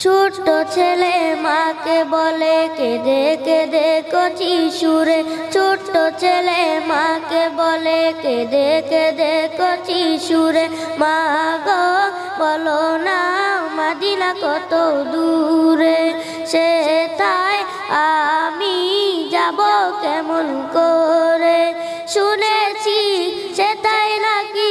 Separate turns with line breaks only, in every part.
ছোট্ট ছেলে মাকে বলে, কেঁদে কেঁদে কচি সুরে। ছোট্ট ছেলে মাকে বলে, কেঁদে কেঁদে কচি সুরে। মা গো, বলো না, মাদিনা কত দূরে? সে তাই আমি যাব কেমন করে? শুনেছি সেটাই নাকি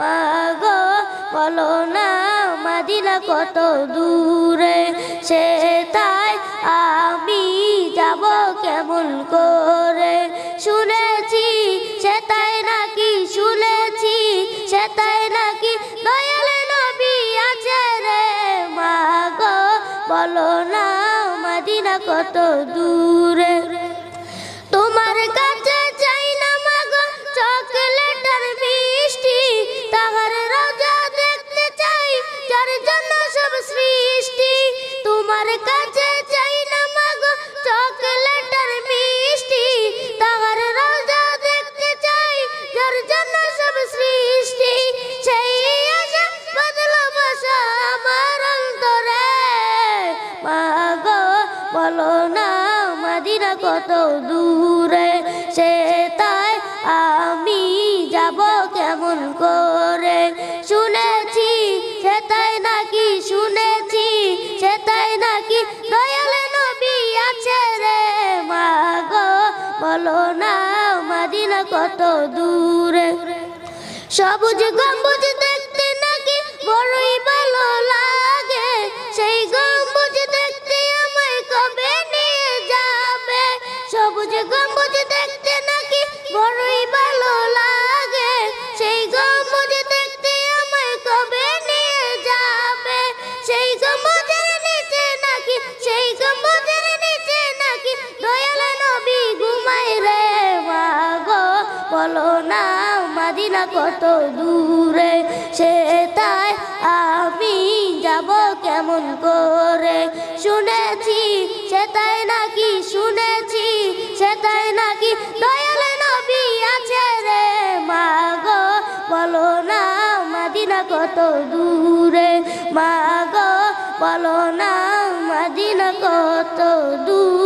মাগো বলো না, মাদিনা কত দূরে? সে তাই আমি যাব কেমন করে? শুনেছি সে তাই নাকি, শুনেছি সে তাই নাকি দয়ালে নবী আছে রে মাগো বলো না, মাদিনা কত দূরে? বলো না, মাদিনা কত দূরে? সে তাই আমি যাব কেমন করে? শুনেছি, সে তাই নাকি, শুনেছি, সে তাই নাকি দয়ালে নবী আছে রে। মাগো, বলো না, মাদিনা কত দূরে? সবুজ গম্বুজ দেখতে নাকি বড়ই সবুজ গম্বুজ দেখতে নাকি বড়ই ভালো লাগে। সেই গম্বুজ দেখতে আমায় কবে নিয়ে যাবে? সেই গম্বুজের নিচে নাকি, সেই গম্বুজের নিচে নাকি দয়াল নবী ঘুমাই রে মাগো বলো না, মাদিনা কত দূরে? সে তাই আমি যাব কেমন করে সে নাকি? দয়াল নবী আছে রে মা গো বলো না মাদিনা কত দূরে? মা গো বলো না মাদিনা কত দূরে?